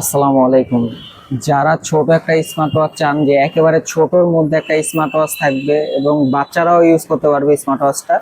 আসসালামু আলাইকুম। যারা ছোট একটা স্মার্ট ওয়াচ চান যে একেবারে ছোটর মধ্যে একটা স্মার্ট ওয়াচ থাকবে এবং বাচ্চারাও ইউজ করতে পারবে স্মার্ট ওয়াচটা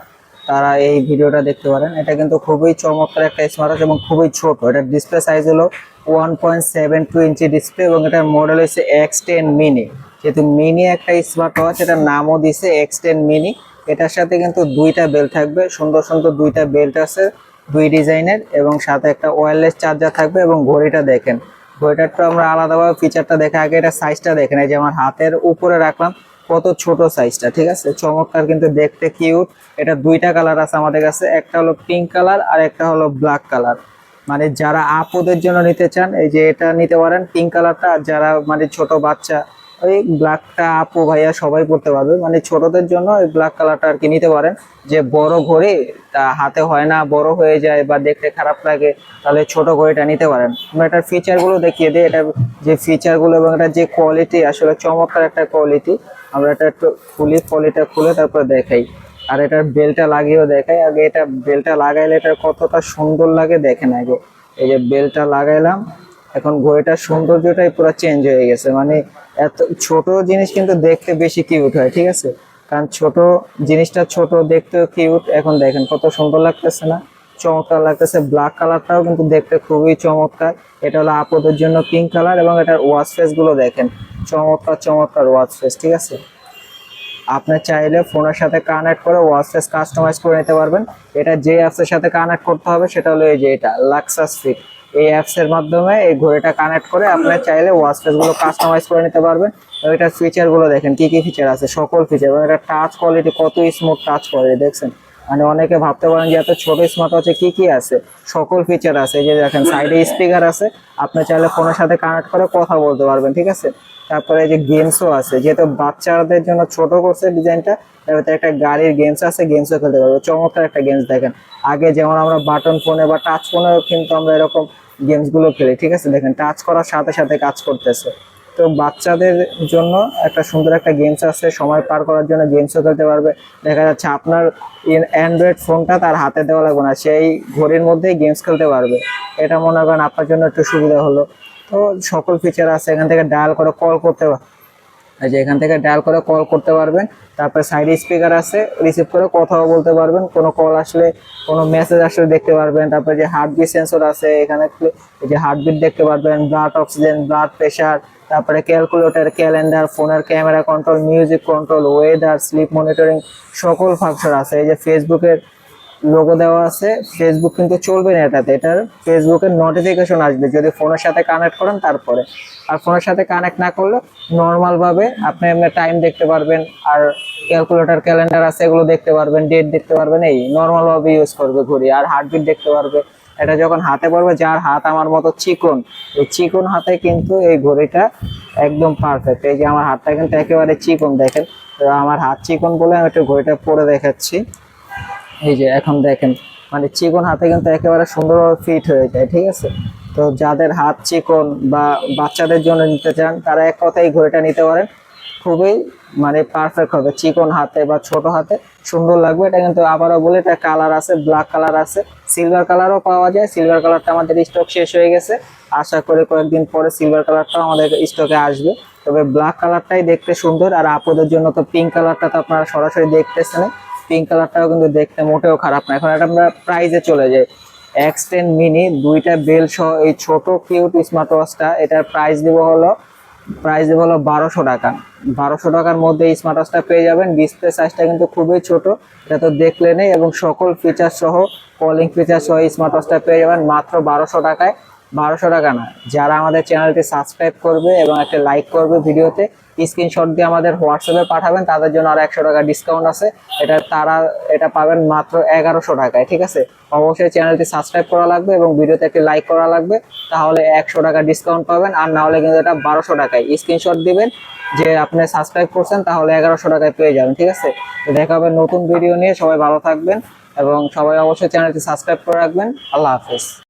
তারা এই ভিডিওটা দেখতে পারেন। এটা কিন্তু খুবই চমৎকার একটা স্মার্ট ওয়াচ এবং খুবই ছোট। এটার ডিসপ্লে সাইজ হলো one point seven two inch display এবং এটার মডেল হচ্ছে এক্স টেন মিনি যেহেতু মিনি একটা স্মার্ট ওয়াচ এটার নামও দিছে এক্স টেন মিনি এটার সাথে কিন্তু দুইটা বেল্ট থাকবে। সুন্দর সুন্দর দুইটা বেল্ট আছে, দুই ডিজাইনের এবং সাথে একটা ওয়্যারলেস চার্জার থাকবে এবং ঘড়িটা দেখেন। ঘড়িটার তো আমরা আলাদাভাবে ফিচারটা দেখে আগে এটা সাইজটা দেখে নেই, যে আমার হাতের উপরে রাখলাম, কত ছোট সাইজটা ঠিক আছে? চমৎকার কিন্তু দেখতে কিউট এটা দুইটা কালার আছে আমাদের কাছে, একটা হলো পিঙ্ক কালার আর একটা হলো ব্ল্যাক কালার মানে যারা আপদের জন্য নিতে চান, এই যে এটা নিতে পারেন পিঙ্ক কালারটা আর যারা মানে ছোট বাচ্চা ওই ব্ল্যাকটা আপু ভাইয়া সবাই পড়তে পারবে। মানে ছোটদের জন্য ওই ব্ল্যাক কালারটা আর কি নিতে পারেন। যে বড় ঘড়ি, তা হাতে হয় না, বড় হয়ে যায় বা দেখতে খারাপ লাগে, তাহলে ছোট ঘড়িটা নিতে পারেন। আমরা এটার ফিচারগুলো দেখিয়ে দিই। এটার যে ফিচারগুলো এবং এটার যে কোয়ালিটি আসলে চমৎকার একটা কোয়ালিটি আমরা এটা একটু খুলি কোয়ালিটা খুলে তারপর দেখাই। আর এটার বেলটা লাগিয়েও দেখাই। আগে এটা বেলটা লাগাইলে এটা কতটা সুন্দর লাগে দেখেন আগে। এই যে বেলটা লাগাইলাম এখন ঘড়িটার সৌন্দর্যটাই পুরো চেঞ্জ হয়ে গেছে। মানে এত ছোট জিনিস কিন্তু দেখতে বেশি কিউট হয়, ঠিক আছে? কারণ ছোট জিনিসটা ছোট, দেখতেও কিউট এখন দেখেন কত সুন্দর লাগতেছে না? চমৎকার লাগতেছে। ব্ল্যাক কালারটাও কিন্তু দেখতে খুবই চমৎকার। এটা হলো আপদের জন্য পিঙ্ক কালার এবং এটার ফেসগুলো দেখেন। চমৎকার চমৎকার ওয়াচ ফেস ঠিক আছে? আপনি চাইলে ফোনের সাথে কানেক্ট করে ওয়াচ ফেস কাস্টমাইজ করে নিতে পারবেন। এটা যে অ্যাপসের সাথে কানেক্ট করতে হবে, সেটা হলো এই যে এটা লাক্সাস ফিট এই অ্যাপস এর মাধ্যমে এই ঘড়িটা কানেক্ট করে আপনি চাইলে ওয়াচ ফেসগুলো কাস্টমাইজ করে নিতে পারবেন। এবং এটার ফিচারগুলো দেখেন, কি কি ফিচার আছে, সকল ফিচার এবং এটা টাচ কোয়ালিটি কত স্মুথ টাচ কোয়ালিটি দেখছেন? মানে অনেকে ভাবতে পারেন যে এত ছোট স্মার্ট ওয়াচে কি কি আছে, সকল ফিচার আছে। যে দেখেন সাইডে স্পিকার আছে, আপনি চাইলে ফোনের সাথে কানেক্ট করে কথা বলতে পারবেন, ঠিক আছে? তারপরে এই যে গেমসও আছে, যেহেতু বাচ্চাদের জন্য ছোট করছে ডিজাইনটা এবার একটা গাড়ির গেমস আছে গেমসও খেলতে পারবে। চমৎকার একটা গেমস দেখেন। আগে যেমন আমরা বাটন ফোনে বা টাচ ফোনেও কিন্তু আমরা এরকম গেমসগুলো খেলি, ঠিক আছে? দেখেন টাচ করার সাথে সাথে কাজ করতেছে। তো বাচ্চাদের জন্য একটা সুন্দর একটা গেমস আছে, সময় পার করার জন্য গেমসও খেলতে পারবে। দেখা যাচ্ছে আপনার অ্যান্ড্রয়েড ফোনটা তার হাতে দেওয়া লাগবে না, সেই ঘড়ির মধ্যেই গেমস খেলতে পারবে। এটা মনে করেন আপনার জন্য একটু সুবিধা হলো। তো সকল ফিচার আছে, এখান থেকে ডায়াল করে কল করতে যে এখান থেকে ডায়াল করে কল করতে পারবেন। তারপরে সাইডে স্পিকার আছে রিসিভ করে কথাও বলতে পারবেন। কোনো কল আসলে, কোনো মেসেজ আসলে দেখতে পারবেন। তারপরে যে হার্টবিট সেন্সর আছে, এখানে এই যে হার্টবিট দেখতে পারবেন। ব্লাড অক্সিজেন ব্লাড প্রেশার তারপরে ক্যালকুলেটর ক্যালেন্ডার ফোনের camera control music control weather sleep monitoring সকল ফাংশন আছে। এই যে ফেসবুকের লোগো দেওয়া আছে। ফেসবুক কিন্তু চলবে না এটাতে। এটার ফেসবুকের নোটিফিকেশন আসবে যদি ফোনের সাথে কানেক্ট করেন তারপরে। আর ফোনের সাথে কানেক্ট না করলে নর্মাল ভাবে আপনি এমনি টাইম দেখতে পারবেন। আর ক্যালকুলেটর ক্যালেন্ডার আছে, এগুলো দেখতে পারবেন ডেট দেখতে পারবেন, এই নর্মাল ভাবে ইউজ করবে ঘড়ি। আর হার্টবিট দেখতে পারবে। এটা যখন হাতে পড়বে, যার হাত আমার মতো চিকন, এই চিকন হাতে কিন্তু এই ঘড়িটা একদম পারফেক্ট এই যে আমার হাতটা কিন্তু একেবারে চিকন, দেখেন। তো আমার হাত চিকন বলে আমি একটু ঘড়িটা পরে দেখাচ্ছি। এই যে এখন দেখেন মানে চিকন হাতে কিন্তু একেবারে সুন্দরভাবে ফিট হয়ে যায়, ঠিক আছে? তো যাদের হাত চিকন বা বাচ্চাদের জন্য নিতে চান, তারা এক কথাই ঘড়িটা নিতে পারেন। খুবই মানে পারফেক্ট হবে, চিকন হাতে বা ছোট হাতে, সুন্দর লাগবে। এটা কিন্তু আবারও বলে, এটা কালার আছে ব্ল্যাক কালার আছে সিলভার কালারও পাওয়া যায়। সিলভার কালারটা আমাদের স্টক শেষ হয়ে গেছে। আশা করি কয়েকদিন পরে সিলভার কালারটাও আমাদের স্টকে আসবে। তবে ব্ল্যাক কালারটাই দেখতে সুন্দর, আর আপুদের জন্য তো পিঙ্ক কালারটা তো আপনারা সরাসরি দেখতেছেন পিঙ্ক কালারটাও কিন্তু দেখতে মোটেও খারাপ না। এখন এটা আমরা প্রাইজে চলে যাই। এক্স টেন মিনি দুইটা বেল সহ এই ছোট কিউট স্মার্ট ওয়াচটা এটার প্রাইস দিব হলো প্রাইস দিব হলো বারোশো টাকা। বারোশো টাকার মধ্যে স্মার্ট ওয়াচটা পেয়ে যাবেন। ডিসপ্লে সাইজটা কিন্তু খুবই ছোট, এটা তো দেখলে নেই। এবং সকল ফিচার সহ কলিং ফিচার সহ স্মার্ট ওয়াচটা পেয়ে যাবেন মাত্র বারোশো টাকায়। বারোশো টাকা না। যারা আমাদের চ্যানেলটি সাবস্ক্রাইব করবে এবং একটা লাইক করবে ভিডিওতে স্ক্রিনশট দিয়ে আমাদের হোয়াটসঅ্যাপে পাঠাবেন, তাদের জন্য আর একশো টাকা ডিসকাউন্ট আছে। এটা তারা, এটা পাবেন মাত্র এগারোশো টাকায়, ঠিক আছে? অবশ্যই চ্যানেলটি সাবস্ক্রাইব করা লাগবে এবং ভিডিওতে একটি লাইক করা লাগবে, তাহলে একশো টাকা ডিসকাউন্ট পাবেন। আর না হলে কিন্তু এটা বারোশো টাকায়। স্ক্রিনশট দিবেন যে আপনি সাবস্ক্রাইব করছেন, তাহলে এগারোশো টাকায় পেয়ে যাবেন, ঠিক আছে? দেখা হবে নতুন ভিডিও নিয়ে। সবাই ভালো থাকবেন এবং সবাই অবশ্যই চ্যানেলটি সাবস্ক্রাইব করে রাখবেন। আল্লাহ হাফেজ।